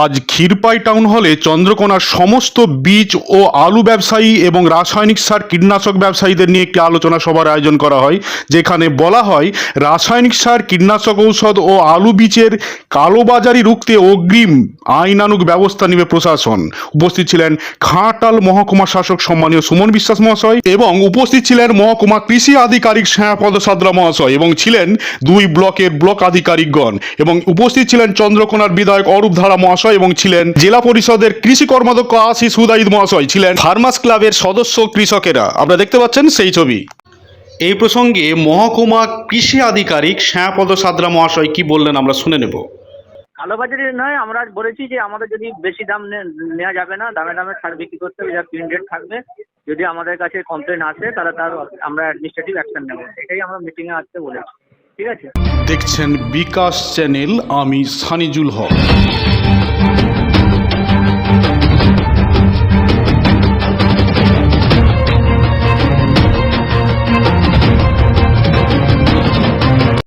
আজ ক্ষীরপাই টাউন হলে চন্দ্রকোনার সমস্ত বীজ ও আলু ব্যবসায়ী এবং রাসায়নিক সার কীটনাশক ব্যবসায়ীদের নিয়ে একটি আলোচনা সভার আয়োজন করা হয়, যেখানে বলা হয়, রাসায়নিক সার, কীটনাশক ঔষধ ও আলু বীজের কালোবাজারি রুখতে অগ্রিম আইনানুগ ব্যবস্থা নেবে প্রশাসন। উপস্থিত ছিলেন ঘাটাল মহকুমা শাসক সম্মানীয় সুমন বিশ্বাস মহাশয় এবং উপস্থিত ছিলেন মহকুমা কৃষি আধিকারিক শ্যামপদ সাদরা মহাশয় এবং ছিলেন দুই ব্লকের ব্লক আধিকারিকগণ এবং উপস্থিত ছিলেন চন্দ্রকোনার বিধায়ক অরূপ ধারা মহাশয়। এবং ছিলেন জেলা পরিষদের কৃষি কর্মাধ্যক্ষ আশিস হুদাইদ মহাশয় ছিলেন ফার্মাস ক্লাবের সদস্য কৃষকেরা। আপনারা দেখতে পাচ্ছেন সেই ছবি। এই প্রসঙ্গে মহকুমা কৃষি আধিকারিক শ্যাপদ সাদরা মহাশয় কি বললেন আমরা শুনে নেব। কালোবাজারি নয় আমরা বলেছি যে আমাদের যদি বেশি দাম নেওয়া যাবে না দামে দামে সার বিক্রি করতে হবে যা প্রিন্টেড থাকবে। যদি আমাদের কাছে কমপ্লেন আসে তাহলে তার আমরা অ্যাডমিনিস্ট্রেটিভ অ্যাকশন নেব। এটাই আমরা মিটিংয়ে আসতে বলেছি। ঠিক আছে? দেখছেন বিকাশ চ্যানেল আমি সানিজুল হক।